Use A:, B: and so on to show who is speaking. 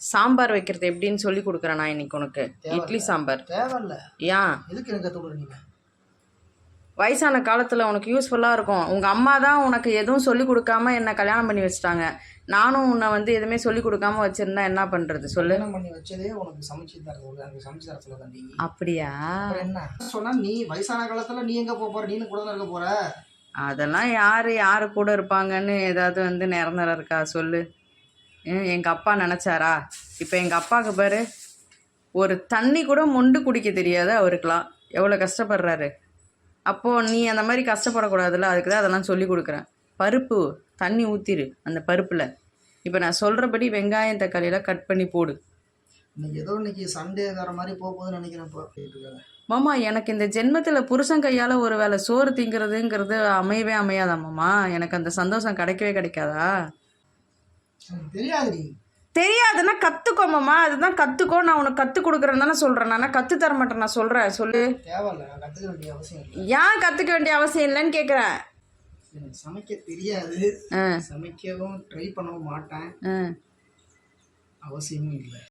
A: சாம்பார் வைக்கிறது எப்படின்னு சொல்லி கொடுக்குறேன் நான் இன்னைக்கு உனக்கு. இட்லி சாம்பார்.
B: தேவையில்ல.
A: ஏன்
B: எதுக்கு எனக்கு கற்றுக்
A: வயசான காலத்தில் உனக்கு யூஸ்ஃபுல்லாக இருக்கும். உங்கள் அம்மா தான் உனக்கு எதுவும் சொல்லி கொடுக்காம என்னை கல்யாணம் பண்ணி வச்சிட்டாங்க. நானும் உன்னை வந்து எதுவுமே சொல்லி கொடுக்காம வச்சிருந்தா என்ன பண்ணுறது சொல்லு.
B: பண்ணி வச்சதே உனக்கு சமைச்சு தர சொல்ல எனக்கு சமைச்சு தர சொல்ல தம்பி
A: அப்படியா?
B: என்ன? சொன்னா நீ வயசான காலத்துல நீ எங்க போக போற? நீனு கூட இருக்க போற?
A: அதெல்லாம் யார் யார் கூட இருப்பாங்கன்னு ஏதாவது வந்து நிரந்தரம் இருக்கா? சொல்லு. எங்கள் அப்பா நினச்சாரா? இப்போ எங்கள் அப்பாவுக்கு பாரு ஒரு தண்ணி கூட மொண்டு குடிக்க தெரியாது அவருக்கெலாம் எவ்வளோ கஷ்டப்படுறாரு. அப்போது நீ அந்த மாதிரி கஷ்டப்படக்கூடாதுல்ல அதுக்கு தான் அதெல்லாம் சொல்லி கொடுக்குறேன். பருப்பு தண்ணி ஊற்றிரு அந்த பருப்பில். இப்போ நான் சொல்கிறபடி வெங்காயம் தக்காளியெல்லாம் கட் பண்ணி போடு.
B: இன்னைக்கு ஏதோ இன்னைக்கு சண்டே வேற மாதிரி போக போகுதுன்னு நினைக்கிறேன்.
A: மாமா எனக்கு இந்த ஜென்மத்தில் புருஷன் கையால் ஒரு வேளை சோறு திங்கிறதுங்கிறது அமையவே அமையாதா மாமா? எனக்கு அந்த சந்தோஷம் கிடைக்கவே கிடைக்காதா?
B: தெரியாதுடி.
A: தெரியாதுன்னா கற்றுக்கோ மாமா அதுதான் கற்றுக்கோ நான் உனக்கு கற்றுக் கொடுக்குறேன்னு தானே சொல்கிறேன் நான். கற்றுத் தர மாட்டேன் நான் சொல்கிறேன் சொல்லு. ஏன் கற்றுக்க வேண்டிய அவசியம் இல்லைன்னு
B: எனக்கு சமைக்க தெரியாது. சமைக்கவும் ட்ரை பண்ணவும் மாட்டேன். அவசியமும் இல்லை.